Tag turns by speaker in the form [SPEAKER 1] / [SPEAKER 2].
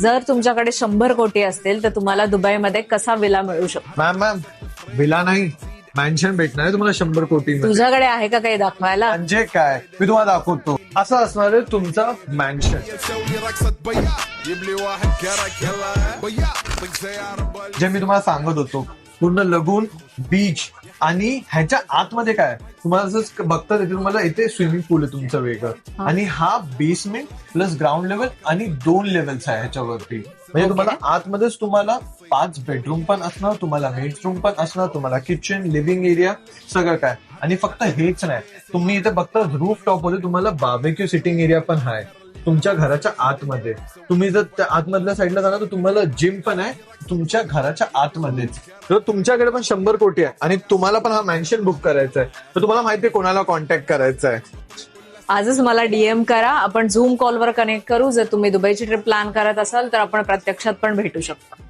[SPEAKER 1] जर तुमच्याकडे शंभर कोटी असतील तर तुम्हाला दुबईमध्ये कसा विला मिळू शकतो?
[SPEAKER 2] मॅम मॅम विला नाही. मॅन्शन भेटणार तुम्हाला शंभर कोटी
[SPEAKER 1] तुझ्याकडे आहे का काही दाखवायला?
[SPEAKER 2] म्हणजे काय? मी तुम्हाला दाखवतो. असं असणार आहे तुमचं मॅन्शन जे मी तुम्हाला सांगत होतो पूर्ण लगून बीच आणि ह्याच्या आतमध्ये काय तुम्हाला जसं बघता येते तुम्हाला इथे स्विमिंग पूल आहे तुमचं वेगळं. आणि हा बेसमेंट प्लस ग्राउंड लेवल आणि दोन लेवल्स आहे ह्याच्यावरती. म्हणजे. तुम्हाला आतमध्येच तुम्हाला पाच बेडरूम पण असणार तुम्हाला बेडरूम पण असणार तुम्हाला किचन लिव्हिंग एरिया सगळं काय. आणि फक्त हेच नाही. तुम्ही इथे बघता रूफ टॉपमध्ये तुम्हाला बार्बेक्यू सिटिंग एरिया पण आहे. तुमच्या घराच्या आतमध्ये. तुम्ही जर त्या आतमधल्या साईडला जाणार तर तुम्हाला जिम पण आहे. तुमच्या घराच्या आतमध्येच. तर तुमच्याकडे पण शंभर कोटी आहे. आणि तुम्हाला पण हा मॅन्शन बुक करायचा आहे. तर तुम्हाला माहिती आहे कोणाला कॉन्टॅक्ट करायचा आहे.
[SPEAKER 1] आजच मला डीएम करा. आपण झूम कॉलवर कनेक्ट करू. जर तुम्ही दुबईची ट्रिप प्लॅन करत असाल तर आपण प्रत्यक्षात पण भेटू शकतो.